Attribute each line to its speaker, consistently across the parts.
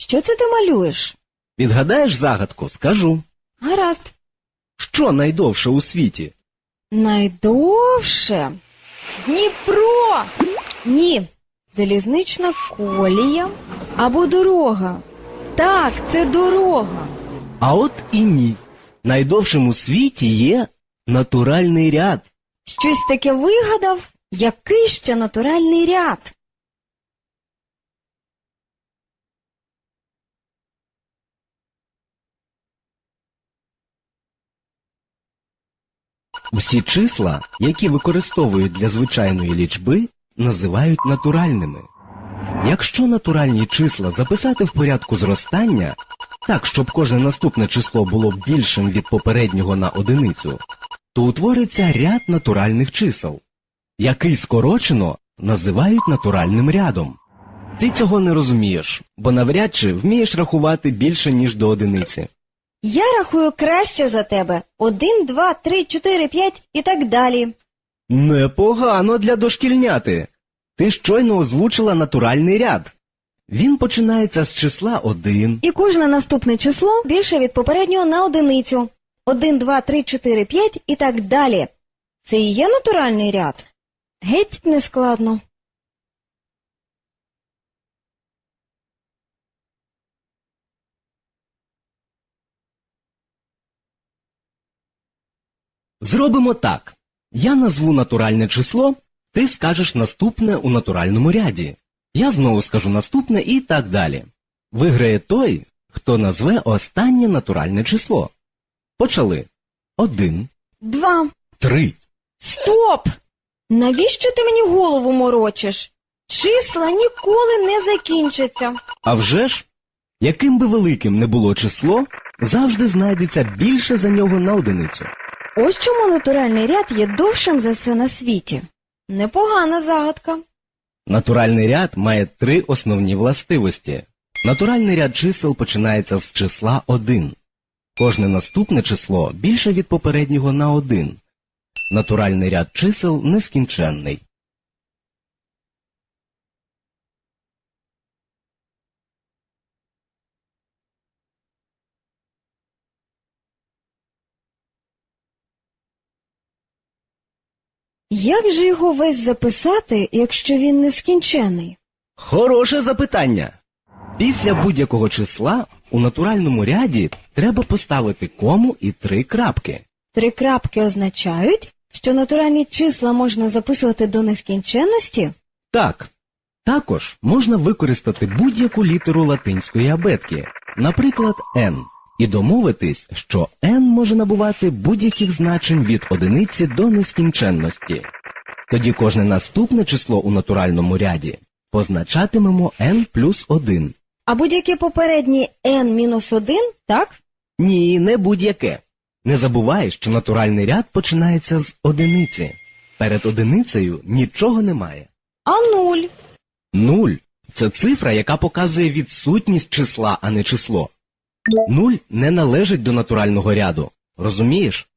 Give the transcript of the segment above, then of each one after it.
Speaker 1: Що це ти малюєш?
Speaker 2: Відгадаєш загадку, скажу.
Speaker 1: Гаразд.
Speaker 2: Що найдовше у світі?
Speaker 1: Найдовше. Дніпро. Ні. Залізнична колія або дорога. Так, це дорога.
Speaker 2: А от і ні. Найдовшим у світі є натуральний ряд.
Speaker 1: Щось таке вигадав? Який ще натуральний ряд?
Speaker 2: Усі числа, які використовують для звичайної лічби, називають натуральними. Якщо натуральні числа записати в порядку зростання, так, щоб кожне наступне число було більшим від попереднього на одиницю, то утвориться ряд натуральних чисел, який скорочено називають натуральним рядом. Ти цього не розумієш, бо навряд чи вмієш рахувати більше, ніж до одиниці.
Speaker 1: Я рахую краще за тебе. Один, два, три, чотири, п'ять і так далі.
Speaker 2: Непогано для дошкільняти. Ти щойно озвучила натуральний ряд. Він починається з числа 1,
Speaker 1: І кожне наступне число більше від попереднього на одиницю. Один, два, три, чотири, п'ять і так далі. Це і є натуральний ряд? Геть нескладно.
Speaker 2: Зробимо так. Я назву натуральне число, ти скажеш наступне у натуральному ряді. Я знову скажу наступне і так далі. Виграє той, хто назве останнє натуральне число. Почали. Один,
Speaker 1: Два.
Speaker 2: три.
Speaker 1: Стоп! Навіщо ти мені голову морочиш? Числа ніколи не закінчаться.
Speaker 2: А вже ж, яким би великим не було число, завжди знайдеться більше за нього на одиницю.
Speaker 1: Ось чому натуральний ряд є довшим за все на світі. Непогана загадка.
Speaker 2: Натуральний ряд має три основні властивості. Натуральний ряд чисел починається з числа 1. Кожне наступне число більше від попереднього на 1. Натуральний ряд чисел нескінченний.
Speaker 1: Як же його весь записати, якщо він нескінчений?
Speaker 2: Хороше запитання. Після будь-якого числа у натуральному ряді треба поставити кому і три крапки.
Speaker 1: Три крапки означають, що натуральні числа можна записувати до нескінченності?
Speaker 2: Так. Також можна використати будь-яку літеру латинської абетки, наприклад, n, і домовитись, що n може набувати будь-яких значень від одиниці до нескінченності. Тоді кожне наступне число у натуральному ряді позначатимемо n плюс 1.
Speaker 1: А будь-яке попереднє n-1, так?
Speaker 2: Ні, не будь-яке. Не забувай, що натуральний ряд починається з одиниці. Перед одиницею нічого немає.
Speaker 1: А нуль.
Speaker 2: Нуль це цифра, яка показує відсутність числа, а не число. Нуль не належить до натурального ряду. Розумієш?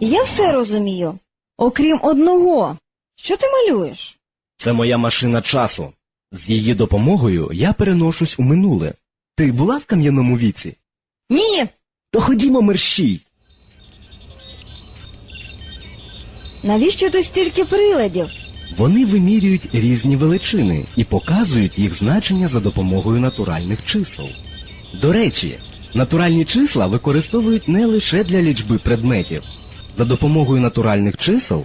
Speaker 1: Я все розумію. Окрім одного. Що ти малюєш?
Speaker 2: Це моя машина часу. З її допомогою я переношусь у минуле. Ти була в кам'яному віці?
Speaker 1: Ні.
Speaker 2: То ходімо мерщій.
Speaker 1: Навіщо тут стільки приладів?
Speaker 2: Вони вимірюють різні величини і показують їх значення за допомогою натуральних чисел. До речі, натуральні числа використовують не лише для лічби предметів. За допомогою натуральних чисел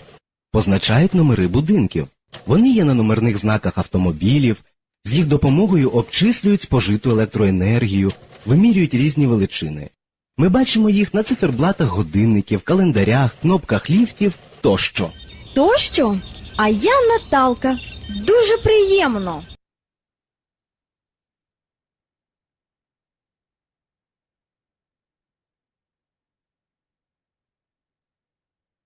Speaker 2: позначають номери будинків. Вони є на номерних знаках автомобілів, з їх допомогою обчислюють спожиту електроенергію, вимірюють різні величини. Ми бачимо їх на циферблатах годинників, календарях, кнопках ліфтів тощо.
Speaker 1: То що? А я Наталка. Дуже приємно.